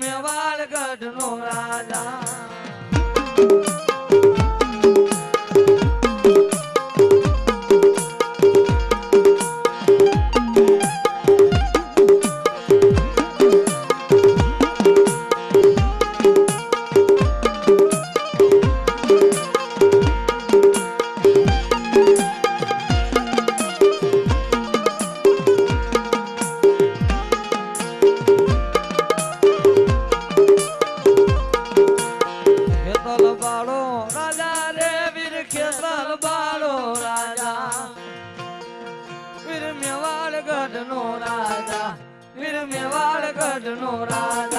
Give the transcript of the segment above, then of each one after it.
મેવાડ ગઢ નો રાજા. ખેતલ બાળો રાજા. વીર મેવાડ ગઢનો રાજા. વીર મેવાડ ગઢનો રાજા.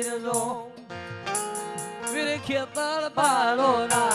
દેવના વીર જો વીર ખેતર બાળો રાજા